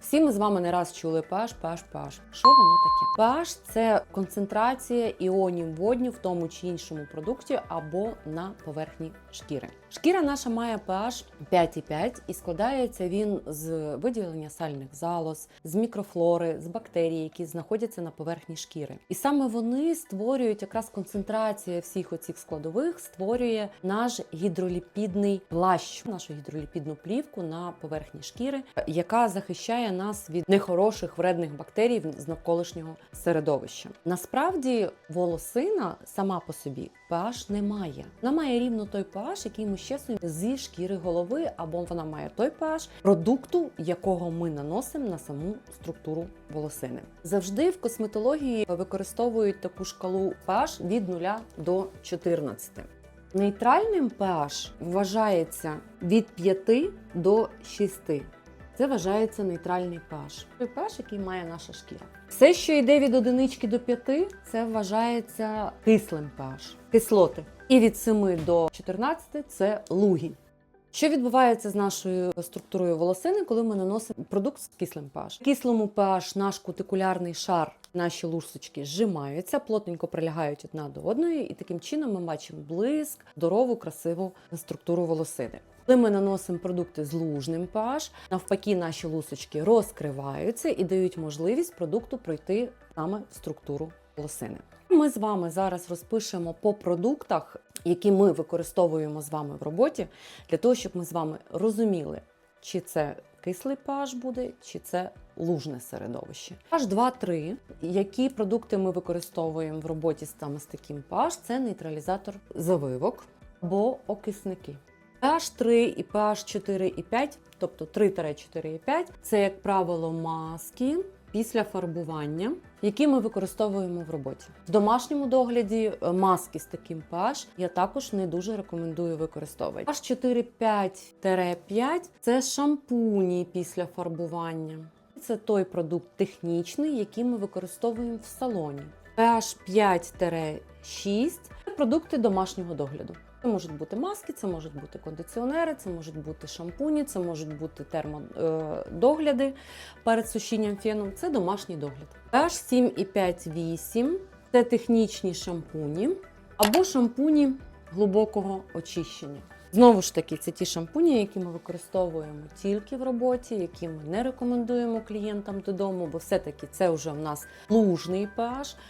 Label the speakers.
Speaker 1: Всі ми з вами не раз чули pH, pH, pH. Що воно таке? pH – це концентрація іонів водню в тому чи іншому продукті або на поверхні шкіри. Шкіра наша має pH 5,5 і складається він з виділення сальних залоз, з мікрофлори, з бактерій, які знаходяться на поверхні шкіри. І саме вони створюють якраз концентрація всіх оцих складових створює наш гідроліпідний плащ, нашу гідроліпідну плівку на поверхні шкіри, яка захищає нас від нехороших вредних бактерій з навколишнього середовища. Насправді волосина сама по собі pH не має. Вона має рівно той pH, який ми щеснуємо зі шкіри голови, або вона має той pH продукту, якого ми наносимо на саму структуру волосини. Завжди в косметології використовують таку шкалу pH від 0 до 14. Нейтральним pH вважається від 5 до 6. Це вважається нейтральний pH. Той pH, який має наша шкіра. Все, що йде від одинички до 5, це вважається кислим pH, кислоти. І від 7 до 14 це луги. Що відбувається з нашою структурою волосини, коли ми наносимо продукт з кислим pH? Кислому pH наш кутикулярний шар, наші лусочки зжимаються, плотненько прилягають одна до одної, і таким чином ми бачимо блиск, здорову, красиву структуру волосини. Коли ми наносимо продукти з лужним pH, навпаки, наші лусочки розкриваються і дають можливість продукту пройти саме в структуру волосини. Ми з вами зараз розпишемо по продуктах, які ми використовуємо з вами в роботі, для того, щоб ми з вами розуміли, чи це кислий pH буде, чи це лужне середовище. pH 2-3, які продукти ми використовуємо в роботі саме з таким pH, це нейтралізатор завивок або окисники. pH 3 і pH 4,5, тобто 3-4,5, це, як правило, маски після фарбування, які ми використовуємо в роботі. В домашньому догляді е, маски з таким pH я також не дуже рекомендую використовувати. pH 4,5-5 це шампуні після фарбування. Це той продукт технічний, який ми використовуємо в салоні. pH 5-6 це продукти домашнього догляду. Це можуть бути маски, це можуть бути кондиціонери, це можуть бути шампуні, це можуть бути термодогляди перед сушінням феном. Це домашній догляд. pH 7,5-8 це технічні шампуні або шампуні глибокого очищення. Знову ж таки, це ті шампуні, які ми використовуємо тільки в роботі, які ми не рекомендуємо клієнтам додому, бо все-таки це вже в нас лужний pH.